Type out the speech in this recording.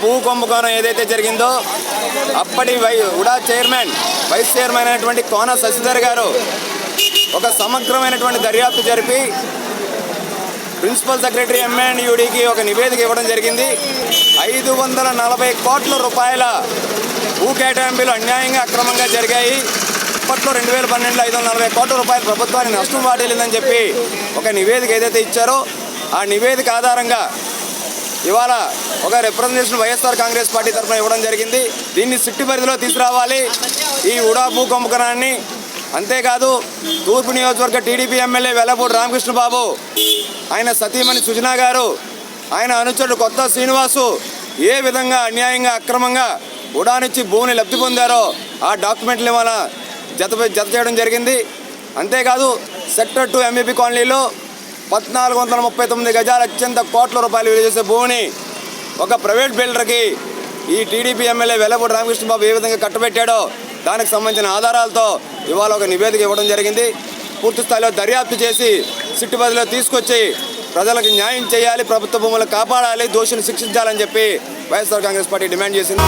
భూ కుంభకోణం ఏదైతే జరిగిందో అప్పటి వై ఉడా చైర్మన్ వైస్ చైర్మన్ అయినటువంటి కోన శశిధర్ గారు ఒక సమగ్రమైనటువంటి దర్యాప్తు జరిపి ప్రిన్సిపల్ సెక్రటరీ ఎంఎన్యుడికి ఒక నివేదిక ఇవ్వడం జరిగింది. ఐదు వందల నలభై కోట్ల రూపాయల భూ కేటాయింపులు అన్యాయంగా అక్రమంగా జరిగాయి. అప్పట్లో రెండు వేల పన్నెండులో ఐదు వందల నలభై కోట్ల రూపాయలు ప్రభుత్వానికి నష్టం వాటిల్లిందని చెప్పి ఒక నివేదిక ఏదైతే ఇచ్చారో ఆ నివేదిక ఆధారంగా ఇవాళ ఒక రిప్రజెంటేషన్ వైఎస్ఆర్ కాంగ్రెస్ పార్టీ తరఫున ఇవ్వడం జరిగింది. దీన్ని సిట్టి పరిధిలో తీసుకురావాలి. ఈ ఉడా భూ కుంభకణాన్ని అంతేకాదు తూర్పు నియోజకవర్గ టీడీపీ ఎమ్మెల్యే వెల్లపూడి రామకృష్ణ బాబు ఆయన సతీమణి సుజనా గారు ఆయన అనుచరుడు కొత్త శ్రీనివాసు ఏ విధంగా అన్యాయంగా అక్రమంగా ఉడానిచ్చి భూమిని లబ్ధి పొందారో ఆ డాక్యుమెంట్లు ఇవాళ జత జత చేయడం జరిగింది. అంతేకాదు సెక్టర్ టూ ఎంఈపీ కాలనీలో పద్నాలుగు వందల ముప్పై తొమ్మిది గజాల అత్యంత కోట్ల రూపాయలు విలువ చేసే భూమిని ఒక ప్రైవేట్ బిల్డర్కి ఈ టీడీపీ ఎమ్మెల్యే వెల్లపూడి రామకృష్ణబాబు ఏ విధంగా కట్టబెట్టాడో దానికి సంబంధించిన ఆధారాలతో ఇవాళ ఒక నివేదిక ఇవ్వడం జరిగింది. పూర్తి స్థాయిలో దర్యాప్తు చేసి సిట్టుబదిలో తీసుకొచ్చి ప్రజలకు న్యాయం చేయాలి ప్రభుత్వ భూములు కాపాడాలి దోషులు శిక్షించాలని చెప్పి వైఎస్ఆర్ కాంగ్రెస్ పార్టీ డిమాండ్ చేసింది.